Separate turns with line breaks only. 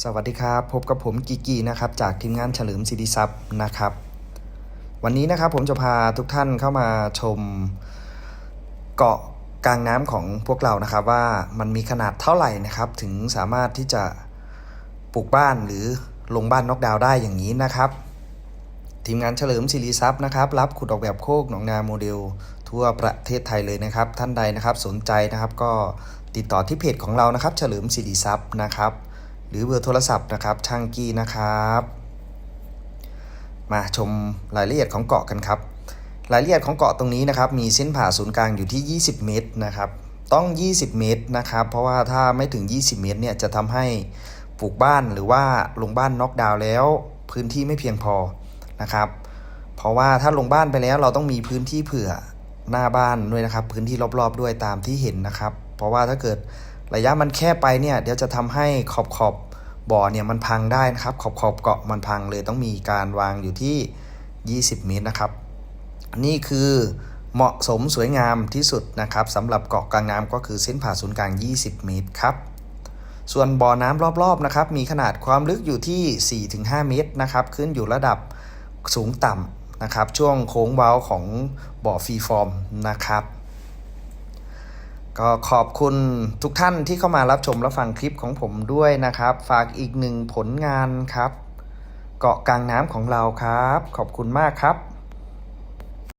สวัสดีครับ พบกับผมกิกีนะครับจากทีมงานเฉลิมสิริทรัพย์นะครับ วันนี้นะครับผมจะพาทุกท่านเข้ามาชม เกาะกลางน้ำของพวกเรานะครับ ว่ามันมีขนาดเท่าไหร่นะครับ ถึงสามารถที่จะปลูกบ้านหรือลงบ้านนอกดาวได้อย่างนี้นะครับ ทีมงานเฉลิมสิริทรัพย์นะครับ รับขุดออกแบบโคกหนองนาโมเดล ทั่วประเทศไทยเลยนะครับ ท่านใดนะครับสนใจนะครับก็ติดต่อที่เพจของเรานะครับ เฉลิมสิริทรัพย์นะครับ หรือเบอร์โทรศัพท์นะครับช่างกี้นะครับ มาชมรายละเอียดของเกาะกันครับ รายละเอียดของเกาะตรงนี้นะครับ มีเส้นผ่าศูนย์กลางอยู่ที่ 20 เมตรนะครับ ต้อง 20 เมตรนะครับ เพราะว่าถ้าไม่ถึง 20 เมตรเนี่ยจะทำให้ปลูกบ้านหรือว่าลงบ้านน็อกดาวน์แล้ว พื้นที่ไม่เพียงพอนะครับ เพราะว่าถ้าลงบ้านไปแล้วเราต้องมีพื้นที่เผื่อหน้าบ้านด้วยนะครับ พื้นที่รอบๆด้วยตามที่เห็นนะครับ เพราะว่าถ้าเกิด ระยะมันแคบไปเนี่ยเดี๋ยวจะทำให้ขอบขอบบ่อเนี่ยมันพังได้นะครับ ขอบขอบเกาะมันพังเลยต้องมีการวางอยู่ที่ 20 เมตรนะครับ นี่คือเหมาะสมสวยงามที่สุดนะครับสำหรับเกาะกลางน้ำก็คือเส้นผ่าศูนย์กลาง 20 เมตรครับส่วนบ่อน้ำรอบๆนะครับมีขนาดความลึกอยู่ที่ 4-5 เมตรนะครับขึ้นอยู่ระดับสูงต่ำนะครับช่วงโค้งเว้าของบ่อฟรีฟอร์มนะครับ ก็ขอบคุณทุกท่านที่เข้ามารับชมและฟังคลิปของผมด้วยนะครับ ฝากอีกหนึ่งผลงานครับ เกาะกลางน้ำของเราครับ ขอบคุณมากครับ